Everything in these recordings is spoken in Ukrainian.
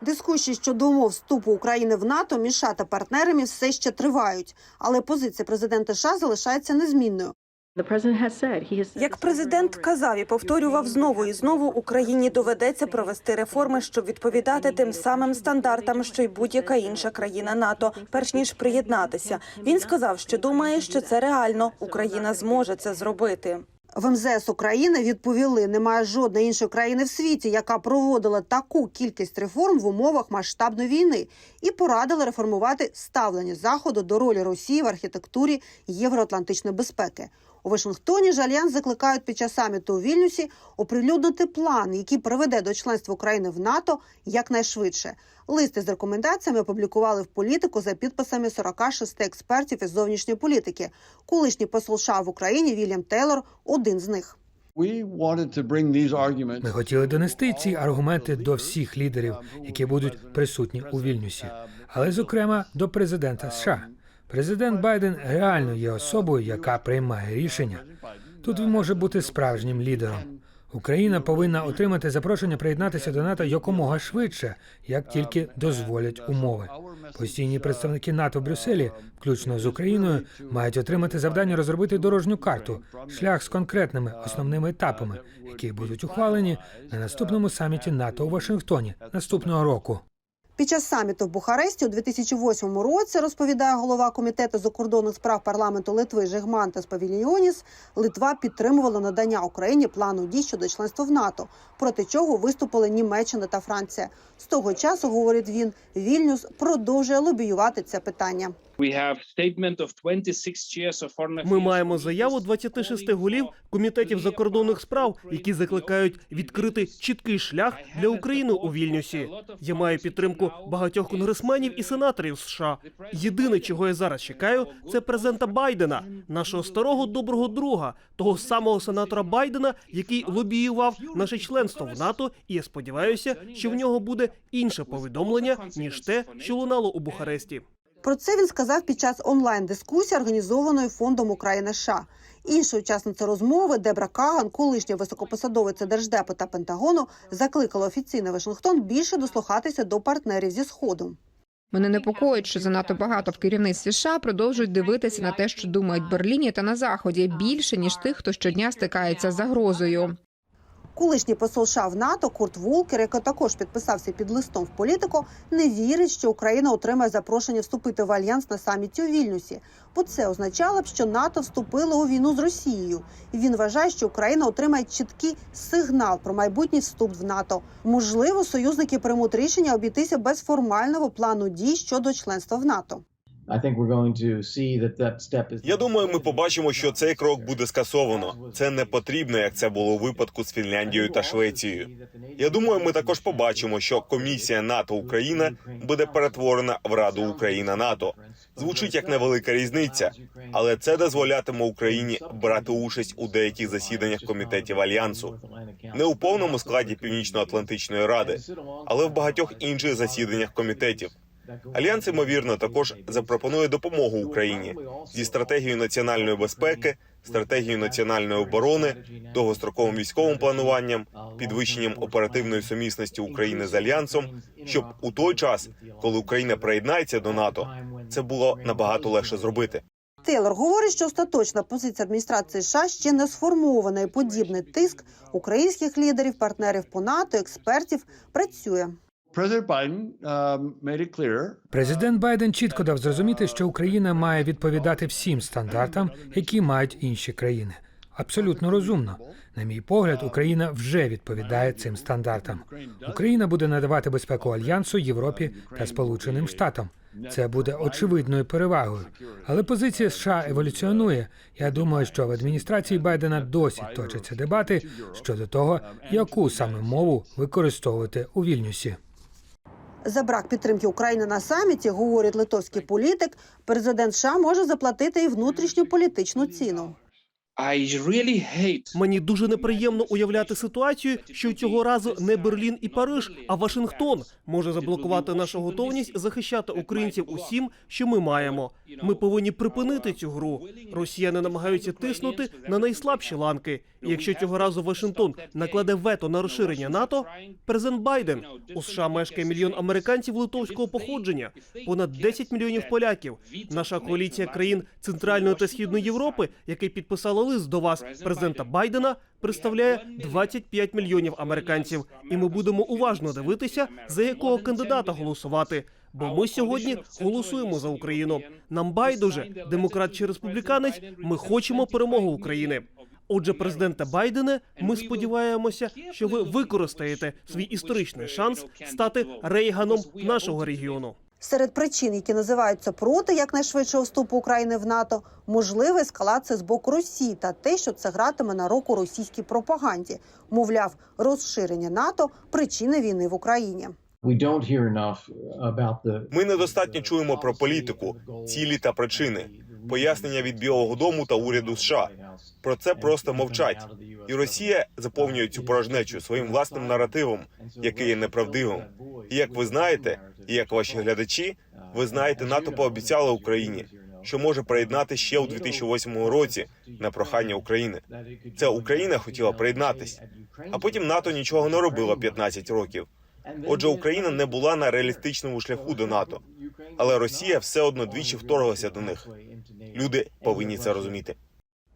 Дискусії щодо умов вступу України в НАТО між США та партнерами все ще тривають, але позиція президента США залишається незмінною. Як президент казав і повторював знову і знову, Україні доведеться провести реформи, щоб відповідати тим самим стандартам, що й будь-яка інша країна НАТО, перш ніж приєднатися. Він сказав, що думає, що це реально. Україна зможе це зробити. В МЗС України відповіли, немає жодної іншої країни в світі, яка проводила таку кількість реформ в умовах масштабної війни, і порадили реформувати ставлення заходу до ролі Росії в архітектурі євроатлантичної безпеки. У Вашингтоні ж альянс закликають під час саміту у Вільнюсі оприлюднити план, який приведе до членства України в НАТО якнайшвидше. Листи з рекомендаціями опублікували в політику за підписами 46 експертів із зовнішньої політики. Колишній посол США в Україні Вільям Тейлор один з них. Ми хотіли донести ці аргументи до всіх лідерів, які будуть присутні у Вільнюсі, але зокрема до президента США. Президент Байден реально є особою, яка приймає рішення. Тут він може бути справжнім лідером. Україна повинна отримати запрошення приєднатися до НАТО якомога швидше, як тільки дозволять умови. Постійні представники НАТО в Брюсселі, включно з Україною, мають отримати завдання розробити дорожню карту, шлях з конкретними основними етапами, які будуть ухвалені на наступному саміті НАТО у Вашингтоні наступного року. Під час саміту в Бухаресті у 2008 році розповідає голова комітету закордонних справ парламенту Литви Жигмантес Павільйоніс, Литва підтримувала надання Україні плану дій щодо членства в НАТО, проти чого виступили Німеччина та Франція. З того часу, говорить він, Вільнюс продовжує лобіювати це питання. Ми маємо заяву 26 голів комітетів закордонних справ, які закликають відкрити чіткий шлях для України у Вільнюсі. Я маю підтримку багатьох конгресменів і сенаторів США. Єдине, чого я зараз чекаю, це президента Байдена, нашого старого доброго друга, того самого сенатора Байдена, який лобіював наше членство в НАТО. І я сподіваюся, що в нього буде інше повідомлення ніж те, що лунало у Бухаресті. Про це він сказав під час онлайн-дискусії, організованої фондом України США. Інша учасниця розмови Дебра Каган, колишня високопосадовиця держдепу та Пентагону, закликала офіційний Вашингтон більше дослухатися до партнерів зі сходу. Мене непокоїть, що занадто багато в керівництві США продовжують дивитися на те, що думають Берліні та на заході більше ніж тих, хто щодня стикається з загрозою. Колишній посол США в НАТО Курт Вулкер, який також підписався під листом в політику, не вірить, що Україна отримає запрошення вступити в альянс на саміті у Вільнюсі, бо це означало б, що НАТО вступило у війну з Росією. І він вважає, що Україна отримає чіткий сигнал про майбутній вступ в НАТО. Можливо, союзники приймуть рішення обійтися без формального плану дій щодо членства в НАТО. Я думаю, ми побачимо, що цей крок буде скасовано. Це не потрібно, як це було у випадку з Фінляндією та Швецією. Я думаю, ми також побачимо, що комісія НАТО Україна буде перетворена в Раду Україна НАТО. Звучить як невелика різниця, але це дозволятиме Україні брати участь у деяких засіданнях комітетів альянсу, не у повному складі Північно-Атлантичної ради, але в багатьох інших засіданнях комітетів. Альянс, ймовірно, також запропонує допомогу Україні зі стратегією національної безпеки, стратегією національної оборони, довгостроковим військовим плануванням, підвищенням оперативної сумісності України з альянсом, щоб у той час, коли Україна приєднається до НАТО, це було набагато легше зробити. Тейлор говорить, що остаточна позиція адміністрації США ще не сформована, і подібний тиск українських лідерів, партнерів по НАТО, експертів працює. Um, Президент Байден чітко дав зрозуміти, що Україна має відповідати всім стандартам, які мають інші країни. Абсолютно розумно. На мій погляд, Україна вже відповідає цим стандартам. Україна буде надавати безпеку альянсу, Європі та Сполученим Штатам. Це буде очевидною перевагою. Але позиція США еволюціонує. Я думаю, що в адміністрації Байдена досі точаться дебати щодо того, яку саме мову використовувати у Вільнюсі. За брак підтримки України на саміті, говорить литовський політик, президент США може заплатити і внутрішню політичну ціну. Мені дуже неприємно уявляти ситуацію, що цього разу не Берлін і Париж, а Вашингтон може заблокувати нашу готовність захищати українців усім, що ми маємо. Ми повинні припинити цю гру. Росіяни намагаються тиснути на найслабші ланки. Якщо цього разу Вашингтон накладе вето на розширення НАТО, президент Байден у США мешкає мільйон американців литовського походження, понад 10 мільйонів поляків. Наша коаліція країн Центральної та Східної Європи, який підписала лист до вас, президента Байдена, представляє 25 мільйонів американців. І ми будемо уважно дивитися, за якого кандидата голосувати. Бо ми сьогодні голосуємо за Україну. Нам байдуже, демократ чи республіканець. Ми хочемо перемогу України. Отже, президенте Байдене, ми сподіваємося, що ви використаєте свій історичний шанс стати Рейганом нашого регіону. Серед причин, які називаються проти якнайшвидшого вступу України в НАТО, можлива ескалація з боку Росії та те, що це гратиме на руку російській пропаганді. Мовляв, розширення НАТО причина війни в Україні. Ми недостатньо чуємо про політику, цілі та причини, пояснення від Білого Дому та уряду США. Про це просто мовчать. І Росія заповнює цю порожнечу своїм власним наративом, який є неправдивим. І як ви знаєте, і як ваші глядачі, ви знаєте, НАТО пообіцяло Україні, що може приєднати ще у 2008 році на прохання України. Це Україна хотіла приєднатись, а потім НАТО нічого не робило 15 років. Отже, Україна не була на реалістичному шляху до НАТО, але Росія все одно двічі вторглася до них. Люди повинні це розуміти.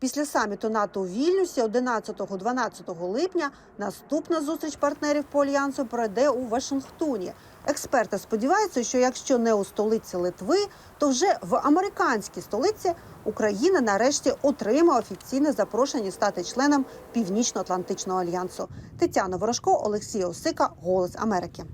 Після саміту НАТО у Вільнюсі 11-12 липня наступна зустріч партнерів по альянсу пройде у Вашингтоні. Експерти сподіваються, що якщо не у столиці Литви, то вже в американській столиці Україна нарешті отримає офіційне запрошення стати членом Північно-Атлантичного альянсу. Тетяна Ворожко, Олексій Осика, Голос Америки.